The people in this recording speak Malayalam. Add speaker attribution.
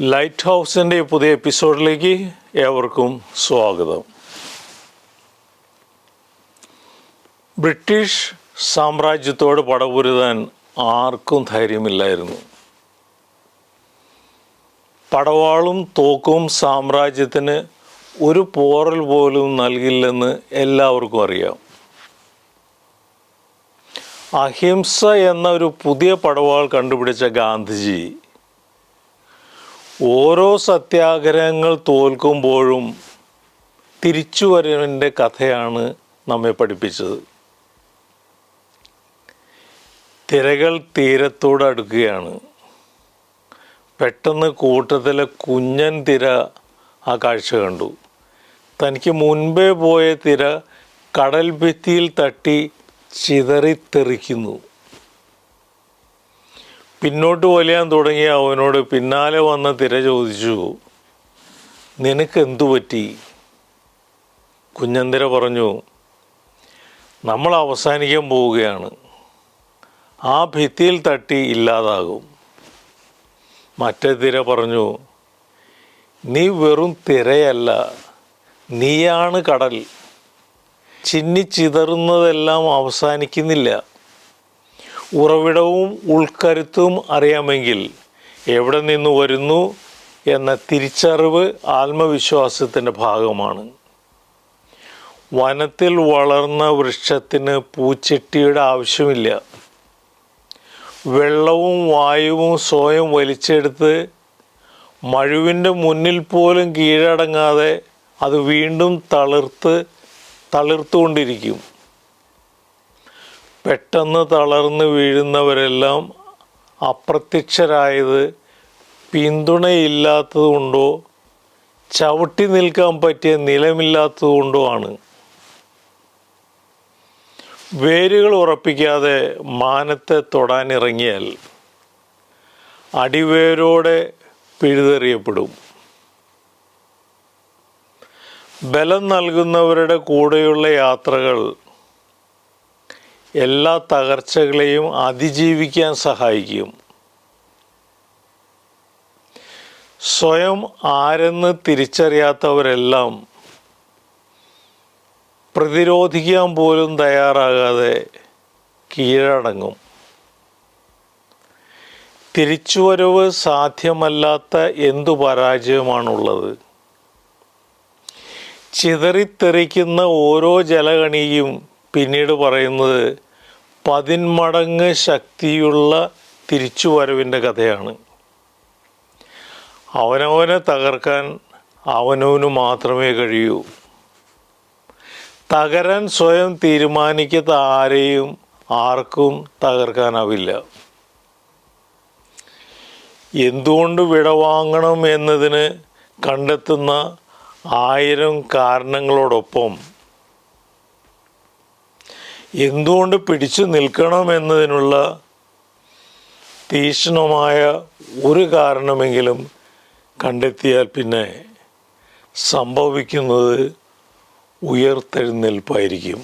Speaker 1: ലൈറ്റ് ഹൗസിന്റെ പുതിയ എപ്പിസോഡിലേക്ക് ഏവർക്കും സ്വാഗതം. ബ്രിട്ടീഷ് സാമ്രാജ്യത്തോട് പടപൊരുതാൻ ആർക്കും ധൈര്യമില്ലായിരുന്നു. പടവാളും തോക്കും സാമ്രാജ്യത്തിന് ഒരു പോറൽ പോലും നൽകില്ലെന്ന് എല്ലാവർക്കും അറിയാം. അഹിംസ എന്ന ഒരു പുതിയ പടവാൾ കണ്ടുപിടിച്ച ഗാന്ധിജി ഓരോ സത്യാഗ്രഹങ്ങൾ തോൽക്കുമ്പോഴും തിരിച്ചുവരവിന്റെ കഥയാണ് നമ്മെ പഠിപ്പിച്ചത്. തിരകൾ തീരത്തോട് അടുക്കുകയാണ്. പെട്ടെന്ന് കൂട്ടത്തിലെ കുഞ്ഞൻ തിര ആ കാഴ്ച കണ്ടു. തനിക്ക് മുൻപേ പോയ തിര കടൽ ഭിത്തിയിൽ തട്ടി ചിതറിത്തെറിക്കുന്നു. പിന്നോട്ട് വലിയാൻ തുടങ്ങി അവനോട് പിന്നാലെ വന്ന തിര ചോദിച്ചു നിനക്ക് എന്തു പറ്റി? കുഞ്ഞന്തിര പറഞ്ഞു നമ്മൾ അവസാനിക്കാൻ പോവുകയാണ്. ആ ഭിത്തിയിൽ തട്ടി ഇല്ലാതാകും. മറ്റേ തിര പറഞ്ഞു നീ വെറും തിരയല്ല നീയാണ് കടൽ. ചിന്നിച്ചിതറുന്നതെല്ലാം അവസാനിക്കുന്നില്ല. ഉറവിടവും ഉൾക്കരുത്തും അറിയാമെങ്കിൽ എവിടെ നിന്ന് വരുന്നു എന്ന തിരിച്ചറിവ് ആത്മവിശ്വാസത്തിന്റെ ഭാഗമാണ്. വനത്തിൽ വളർന്ന വൃക്ഷത്തിന് പൂച്ചെട്ടിയുടെ ആവശ്യമില്ല. വെള്ളവും വായുവും സ്വയം വലിച്ചെടുത്ത് മഴുവിന്റെ മുന്നിൽ പോലും കീഴടങ്ങാതെ അത് വീണ്ടും തളിർത്ത് തളിർത്തുകൊണ്ടിരിക്കും. പെട്ടെന്ന് തളർന്നു വീഴുന്നവരെല്ലാം അപ്രത്യക്ഷരായത് പിന്തുണയില്ലാത്തതുകൊണ്ടോ ചവിട്ടി നിൽക്കാൻ പറ്റിയ നിലമില്ലാത്തതുകൊണ്ടോ ആണ്. വേരുകൾ ഉറപ്പിക്കാതെ മാനത്തെ തൊടാനിറങ്ങിയാൽ അടിവേരോടെ പിഴുതെറിയപ്പെടും. ബലം നൽകുന്നവരുടെ കൂടെയുള്ള യാത്രകൾ എല്ലാ തകർച്ചകളെയും അതിജീവിക്കാൻ സഹായിക്കും. സ്വയം ആരെന്ന് തിരിച്ചറിയാത്തവരെല്ലാം പ്രതിരോധിക്കാൻ പോലും തയ്യാറാകാതെ കീഴടങ്ങും. തിരിച്ചുവരവ് സാധ്യമല്ലാത്ത എന്തു പരാജയമാണുള്ളത്? ചിതറിത്തെറിക്കുന്ന ഓരോ ജലകണിയും പിന്നീട് പറയുന്നത് പതിന്മടങ്ങ് ശക്തിയുള്ള തിരിച്ചുവരവിന്റെ കഥയാണ്. അവനവനെ തകർക്കാൻ അവനവന് മാത്രമേ കഴിയൂ. തകരാൻ സ്വയം തീരുമാനിക്കാത്ത ആരെയും ആർക്കും തകർക്കാനാവില്ല. എന്തുകൊണ്ട് വിടവാങ്ങണം എന്നതിന് കണ്ടെത്തുന്ന ആയിരം കാരണങ്ങളോടൊപ്പം എന്തുകൊണ്ട് പിടിച്ചു നിൽക്കണമെന്നതിനുള്ള തീക്ഷ്ണമായ ഒരു കാരണമെങ്കിലും കണ്ടെത്തിയാൽ പിന്നെ സംഭവിക്കുന്നത് ഉയർത്തെഴുന്നേൽപ്പായിരിക്കും.